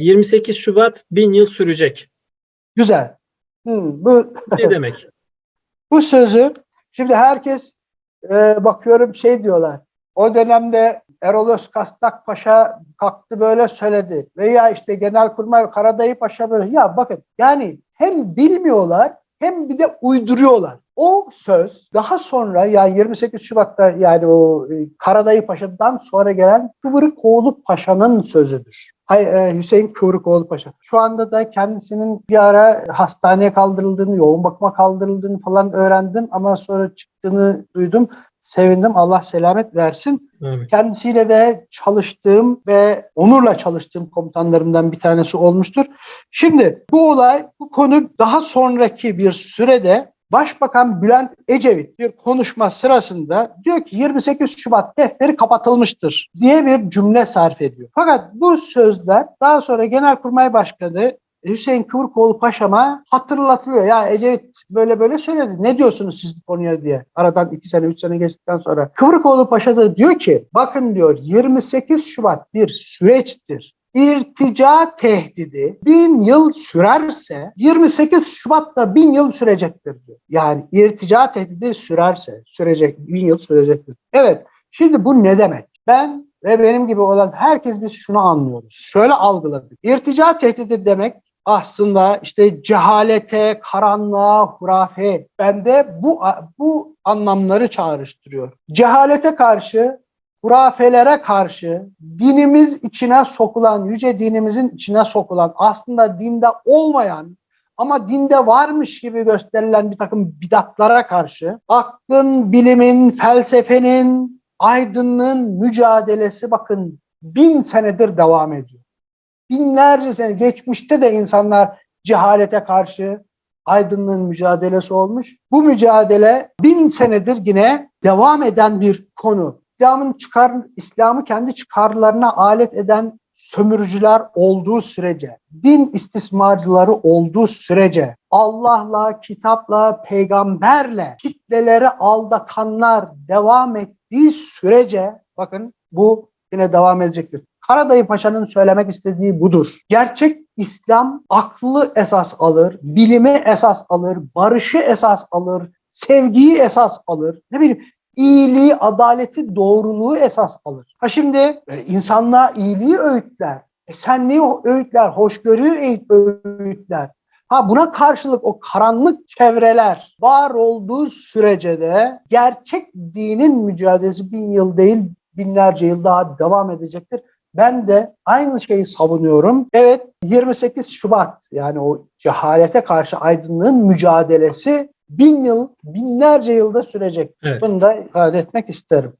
28 Şubat bin yıl sürecek. Güzel. Hmm, bu Ne demek? bu sözü şimdi herkes e, bakıyorum şey diyorlar. O dönemde Erol Özkastak Paşa kalktı böyle söyledi. Veya işte Genelkurmay Karadayı Paşa böyle. Ya bakın yani hem bilmiyorlar hem bir de uyduruyorlar. O söz daha sonra yani 28 Şubat'ta yani o e, Karadayı Paşa'dan sonra gelen Kıvırıkoğlu Paşa'nın sözüdür. E, Hüseyin Kıvırıkoğlu Paşa. Şu anda da kendisinin bir ara hastaneye kaldırıldığını, yoğun bakıma kaldırıldığını falan öğrendim ama sonra çıktığını duydum. Sevindim. Allah selamet versin. Amin. Kendisiyle de çalıştığım ve onurla çalıştığım komutanlarımdan bir tanesi olmuştur. Şimdi bu olay, bu konu daha sonraki bir sürede Başbakan Bülent Ecevit bir konuşma sırasında diyor ki 28 Şubat defteri kapatılmıştır diye bir cümle sarf ediyor. Fakat bu sözler daha sonra Genelkurmay Başkanı Hüseyin Kıvırkoğlu Paşam'a hatırlatılıyor. Ya Ecevit böyle böyle söyledi. Ne diyorsunuz siz bu konuya diye. Aradan iki sene, üç sene geçtikten sonra. Kıvırkoğlu Paşa da diyor ki bakın diyor 28 Şubat bir süreçtir. İrtica tehdidi bin yıl sürerse 28 Şubat'ta bin yıl sürecektir diyor. Yani irtica tehdidi sürerse sürecek bin yıl sürecektir. Evet şimdi bu ne demek? Ben ve benim gibi olan herkes biz şunu anlıyoruz. Şöyle algıladık. İrtica tehdidi demek aslında işte cehalete, karanlığa, hurafe. Bende bu bu anlamları çağrıştırıyor. Cehalete karşı, hurafelere karşı, dinimiz içine sokulan, yüce dinimizin içine sokulan, aslında dinde olmayan ama dinde varmış gibi gösterilen bir takım bidatlara karşı aklın, bilimin, felsefenin, aydınlığın mücadelesi bakın bin senedir devam ediyor binlerce sene geçmişte de insanlar cehalete karşı aydınlığın mücadelesi olmuş. Bu mücadele bin senedir yine devam eden bir konu. İslam'ın çıkar, İslam'ı kendi çıkarlarına alet eden sömürücüler olduğu sürece, din istismarcıları olduğu sürece, Allah'la, kitapla, peygamberle kitleleri aldatanlar devam ettiği sürece, bakın bu yine devam edecektir. Karadayı Paşa'nın söylemek istediği budur. Gerçek İslam aklı esas alır, bilimi esas alır, barışı esas alır, sevgiyi esas alır. Ne bileyim iyiliği, adaleti, doğruluğu esas alır. Ha şimdi e, insanlığa iyiliği öğütler, esenliği öğütler, hoşgörüyü öğütler. Ha buna karşılık o karanlık çevreler var olduğu sürece de gerçek dinin mücadelesi bin yıl değil binlerce yıl daha devam edecektir. Ben de aynı şeyi savunuyorum. Evet 28 Şubat yani o cehalete karşı aydınlığın mücadelesi bin yıl, binlerce yılda sürecek. Evet. Bunu da ifade etmek isterim.